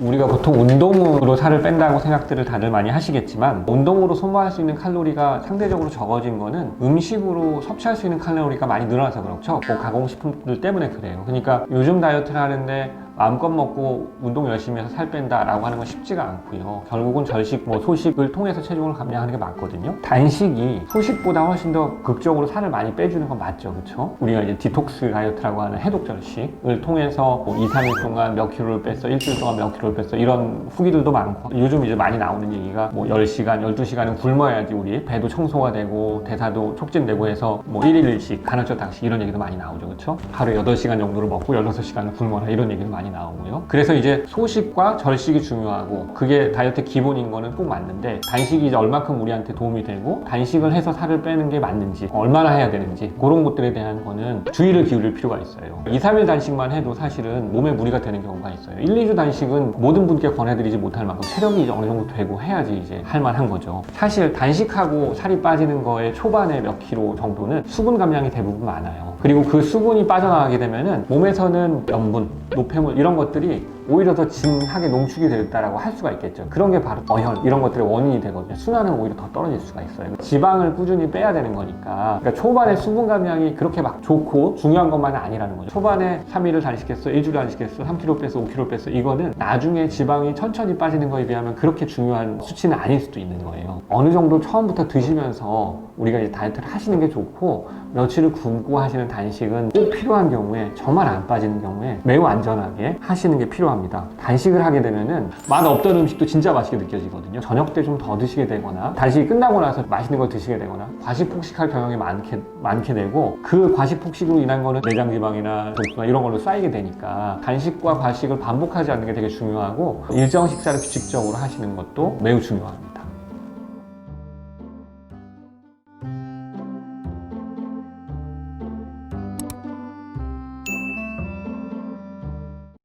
우리가 보통 운동으로 살을 뺀다고 생각들을 다들 많이 하시겠지만 운동으로 소모할 수 있는 칼로리가 상대적으로 적어진 거는 음식으로 섭취할 수 있는 칼로리가 많이 늘어나서 그렇죠. 뭐 가공식품들 때문에 그래요. 그러니까 요즘 다이어트를 하는데 마음껏 먹고 운동 열심히 해서 살 뺀다라고 하는 건 쉽지가 않고요. 결국은 절식, 뭐 소식을 통해서 체중을 감량하는 게 맞거든요. 단식이 소식보다 훨씬 더 극적으로 살을 많이 빼주는 건 맞죠, 그렇죠? 우리가 이제 디톡스 다이어트라고 하는 해독 절식을 통해서 뭐 2, 3일 동안 몇 킬로를 뺐어, 일주일 동안 몇 킬로를 뺐어 이런 후기들도 많고 요즘 이제 많이 나오는 얘기가 뭐 10시간, 12시간은 굶어야지 우리 배도 청소가 되고 대사도 촉진되고 해서 뭐 1일 1식, 간헐적 단식 이런 얘기도 많이 나오죠, 그렇죠? 하루에 8시간 정도를 먹고 16시간을 굶어라 이런 얘기도 많이 나오고요. 그래서 이제 소식과 절식이 중요하고 그게 다이어트 기본인 거는 꼭 맞는데 단식이 이제 얼마큼 우리한테 도움이 되고 단식을 해서 살을 빼는 게 맞는지 얼마나 해야 되는지 그런 것들에 대한 거는 주의를 기울일 필요가 있어요. 2, 3일 단식만 해도 사실은 몸에 무리가 되는 경우가 있어요. 1, 2주 단식은 모든 분께 권해드리지 못할 만큼 체력이 이제 어느 정도 되고 해야지 이제 할 만한 거죠. 사실 단식하고 살이 빠지는 거에 초반에 몇 킬로 정도는 수분 감량이 대부분 많아요. 그리고 그 수분이 빠져나가게 되면은 몸에서는 염분, 노폐물 이런 것들이 오히려 더 진하게 농축이 됐다라고 할 수가 있겠죠. 그런 게 바로 어혈 이런 것들의 원인이 되거든요. 순환은 오히려 더 떨어질 수가 있어요. 지방을 꾸준히 빼야 되는 거니까. 그러니까 초반에 수분 감량이 그렇게 막 좋고 중요한 것만은 아니라는 거죠. 초반에 3일을 단식했어, 1주를 단식했어, 3kg 뺐어, 5kg 뺐어. 이거는 나중에 지방이 천천히 빠지는 거에 비하면 그렇게 중요한 수치는 아닐 수도 있는 거예요. 어느 정도 처음부터 드시면서 우리가 이제 다이어트를 하시는 게 좋고 며칠을 굶고 하시는 단식은 꼭 필요한 경우에 정말 안 빠지는 경우에 매우 안전하게 하시는 게 필요 합니다. 단식을 하게 되면은 맛 없던 음식도 진짜 맛있게 느껴지거든요. 저녁 때 좀 더 드시게 되거나 단식이 끝나고 나서 맛있는 걸 드시게 되거나 과식 폭식할 경향이 많게 많게 되고 그 과식 폭식으로 인한 거는 내장 지방이나 독소나 이런 걸로 쌓이게 되니까 단식과 과식을 반복하지 않는 게 되게 중요하고 일정 식사를 규칙적으로 하시는 것도 매우 중요합니다.